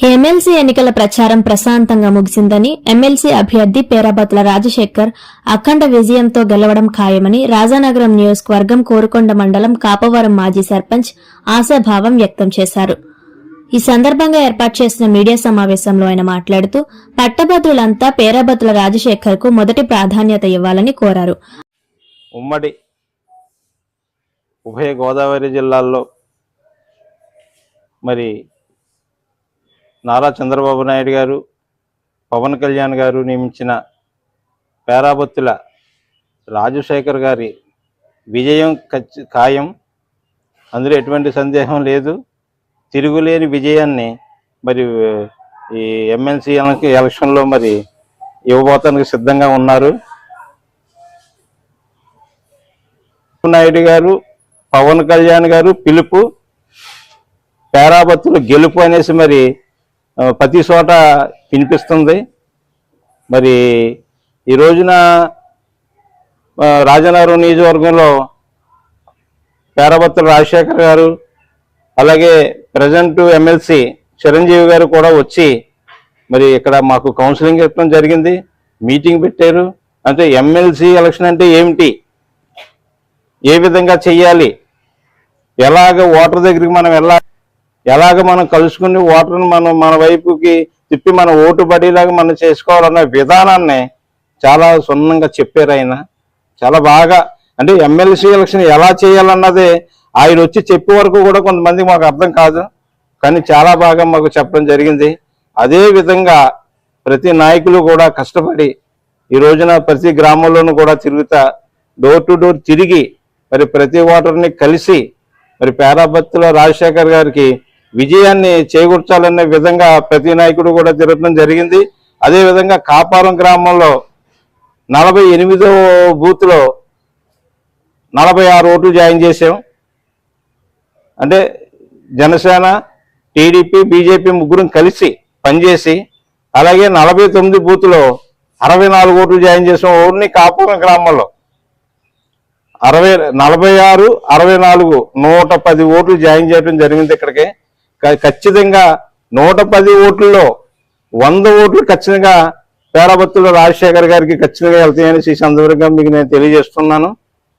MLC ఎన్నికల ప్రచారం ప్రశాంతంగా ముగిసిందని ఎమ్మెల్సీ అభ్యర్థి పేరాబత్ల రాజశేఖర్ అఖండ విజయంతో గెలవడం ఖాయమని రాజానగరం నియోజకవర్గం కోరుకొండ మండలం కాపవరం మాజీ సర్పంచ్ ఆశాభావం వ్యక్తం చేశారు. ఈ సందర్భంగా ఏర్పాటు చేసిన మీడియా సమావేశంలో ఆయన మాట్లాడుతూ పట్టభద్రులంతా పేరాబతుల రాజశేఖర్కు మొదటి ప్రాధాన్యత ఇవ్వాలని కోరారు. ఉమ్మడి ఉభయ గోదావరి జిల్లాల్లో మరి నారా చంద్రబాబు నాయుడు గారు పవన్ కళ్యాణ్ గారు నియమించిన పేరాబత్తుల రాజశేఖర్ గారి విజయం ఖచ్చి ఖాయం. అందులో ఎటువంటి సందేహం లేదు. తిరుగులేని విజయాన్ని మరి ఈ ఎమ్మెల్సీ ఎలక్షన్లో మరి ఇవ్వబోతానికి సిద్ధంగా ఉన్నారు. నాయుడు గారు పవన్ కళ్యాణ్ గారు పిలుపు పేరాబత్తులు గెలుపు అనేసి మరి ప్రతి చోట వినిపిస్తుంది. మరి ఈ రోజున రాజనగరం నియోజకవర్గంలో పేరభత్తుల రాజశేఖర్ గారు అలాగే ప్రజెంట్ ఎమ్మెల్సీ చిరంజీవి గారు కూడా వచ్చి మరి ఇక్కడ మాకు కౌన్సిలింగ్ ఇవ్వడం జరిగింది. మీటింగ్ పెట్టారు. అంటే ఎమ్మెల్సీ ఎలక్షన్ అంటే ఏమిటి? ఏ విధంగా చెయ్యాలి? ఎలాగ ఓటర్ దగ్గరికి మనం వెళ్ళాలి? ఎలాగ మనం కలుసుకుని ఓటర్ని మనం మన వైపుకి తిప్పి మన ఓటు పడేలాగా మనం చేసుకోవాలన్న విధానాన్ని చాలా సున్నంగా చెప్పారు ఆయన. చాలా బాగా అంటే ఎమ్మెల్సీ ఎలక్షన్ ఎలా చేయాలన్నది ఆయన వచ్చి చెప్పే వరకు కూడా కొంతమంది మాకు అర్థం కాదు. కానీ చాలా బాగా మాకు చెప్పడం జరిగింది. అదే విధంగా ప్రతి నాయకులు కూడా కష్టపడి ఈ రోజున ప్రతి గ్రామంలోనూ కూడా తిరుగుతా డోర్ టు డోర్ తిరిగి మరి ప్రతి ఓటర్ని కలిసి మరి పేరాబత్తుల రాజశేఖర్ గారికి విజయాన్ని చేకూర్చాలనే విధంగా ప్రతి నాయకుడు కూడా తిరగడం జరిగింది. అదే విధంగా కాపారం గ్రామంలో నలభై ఎనిమిదో బూత్లో నలభై ఆరు ఓట్లు జాయిన్ చేసాం అంటే జనసేన టీడీపీ బీజేపీ ముగ్గురం కలిసి పనిచేసి అలాగే నలభై తొమ్మిది బూత్లో అరవై నాలుగు ఓట్లు జాయిన్ చేసాం ఓన్లీ కాపురం గ్రామంలో. అరవై నలభై ఆరు అరవై నాలుగు నూట పది ఓట్లు జాయిన్ చేయడం జరిగింది ఇక్కడికి. ఖచ్చితంగా నూట పది ఓట్లలో వంద ఓట్లు ఖచ్చితంగా పేరాబత్తుల రాజశేఖర్ గారికి ఖచ్చితంగా వెళ్తాయని ఈ సందర్భంగా మీకు నేను తెలియజేస్తున్నాను.